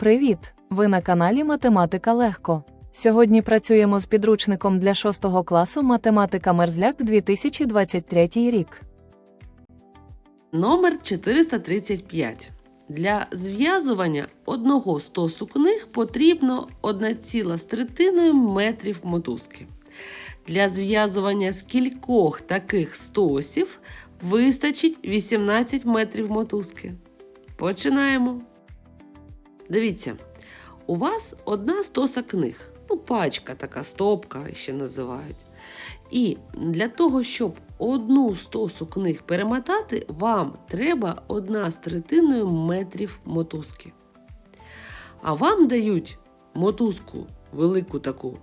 Привіт! Ви на каналі Математика Легко. Сьогодні працюємо з підручником для 6 класу Математика Мерзляк 2023 рік. Номер 435. Для зв'язування одного стосу книг потрібно 1,3 метрів мотузки. Для зв'язування з кількох таких стосів вистачить 18 метрів мотузки. Починаємо. Дивіться, у вас одна стоса книг. Ну, пачка така, стопка ще називають. І для того, щоб одну стосу книг перемотати, вам треба одна з третиною метрів мотузки. А вам дають мотузку велику таку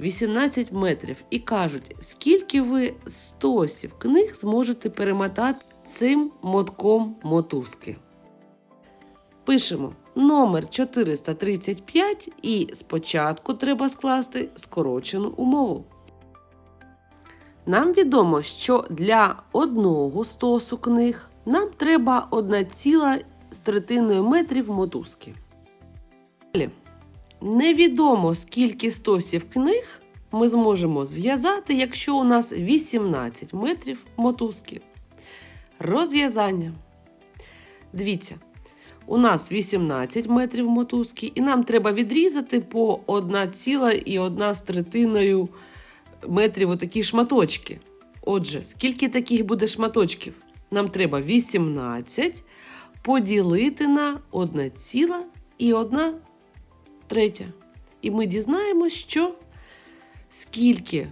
18 метрів і кажуть, скільки ви стосів книг зможете перемотати цим мотком мотузки. Пишемо номер 435 і спочатку треба скласти скорочену умову. Нам відомо, що для одного стосу книг нам треба 1,3 з третиною метрів мотузки. Далі. Невідомо, скільки стосів книг ми зможемо зв'язати, якщо у нас 18 метрів мотузки. Розв'язання. Дивіться, у нас 18 метрів мотузки, і нам треба відрізати по 1,1 з третиною метрів отакі шматочки. Отже, скільки таких буде шматочків? Нам треба 18 поділити на 1,1 третя. І ми дізнаємося, що скільки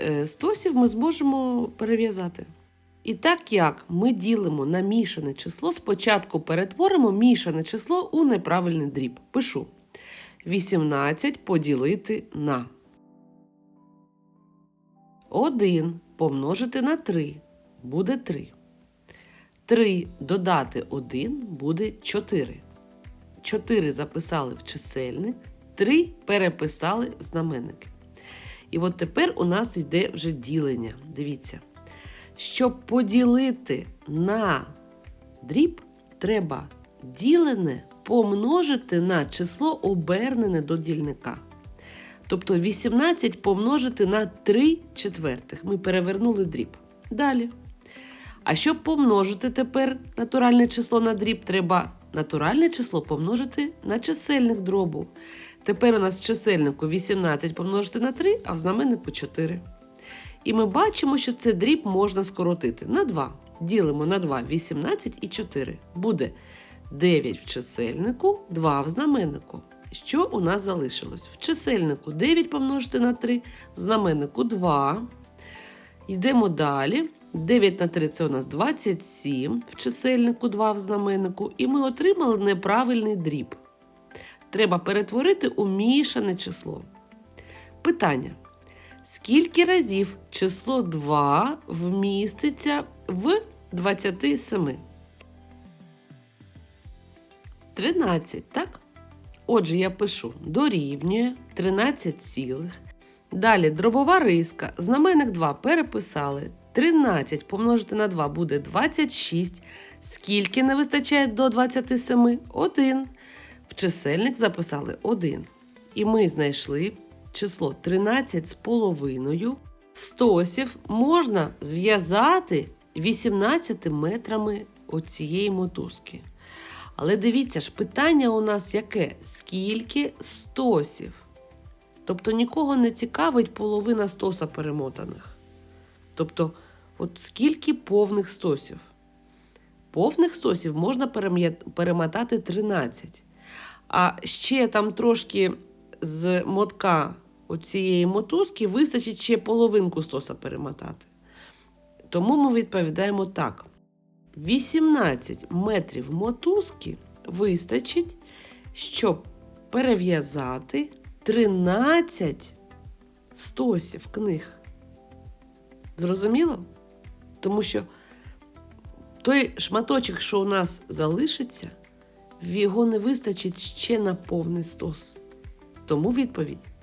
е, стосів ми зможемо перев'язати. І так як ми ділимо на мішане число, спочатку перетворимо мішане число у неправильний дріб. Пишу 18 поділити на 1 помножити на 3 буде 3. 3 додати 1 буде 4. 4 записали в чисельник, 3 переписали в знаменник. І от тепер у нас йде вже ділення. Дивіться. Щоб поділити на дріб, треба ділене помножити на число обернене до дільника. Тобто 18 помножити на 3 четвертих. Ми перевернули дріб. Далі. А щоб помножити тепер натуральне число на дріб, треба натуральне число помножити на чисельник дробу. Тепер у нас в чисельнику 18 помножити на 3, а в знаменнику 4. І ми бачимо, що це дріб можна скоротити на 2. Ділимо на 2 18 і 4. Буде 9 в чисельнику, 2 в знаменнику. Що у нас залишилось? В чисельнику 9 помножити на 3, в знаменнику 2. Йдемо далі. 9 на 3 це у нас 27, в чисельнику 2 в знаменнику. І ми отримали неправильний дріб. Треба перетворити у мішане число. Питання. Скільки разів число 2 вміститься в 27? 13, так? Отже, я пишу дорівнює 13 цілих. Далі дробова риска. Знаменник 2 переписали. 13 помножити на 2 буде 26. Скільки не вистачає до 27? 1. В чисельник записали 1. І ми знайшли число 13 з половиною. Стосів можна зв'язати 18 метрами оцієї мотузки. Але дивіться ж, питання у нас яке? Скільки стосів? Тобто нікого не цікавить половина стоса перемотаних. Тобто, от скільки повних стосів? Повних стосів можна перемотати 13. А ще там трошки з мотка оцієї мотузки вистачить ще половинку стоса перемотати. Тому ми відповідаємо так: 18 метрів мотузки вистачить, щоб перев'язати 13 стосів книг. Зрозуміло? Тому що той шматочок, що у нас залишиться, його не вистачить ще на повний стос. Тому відповідь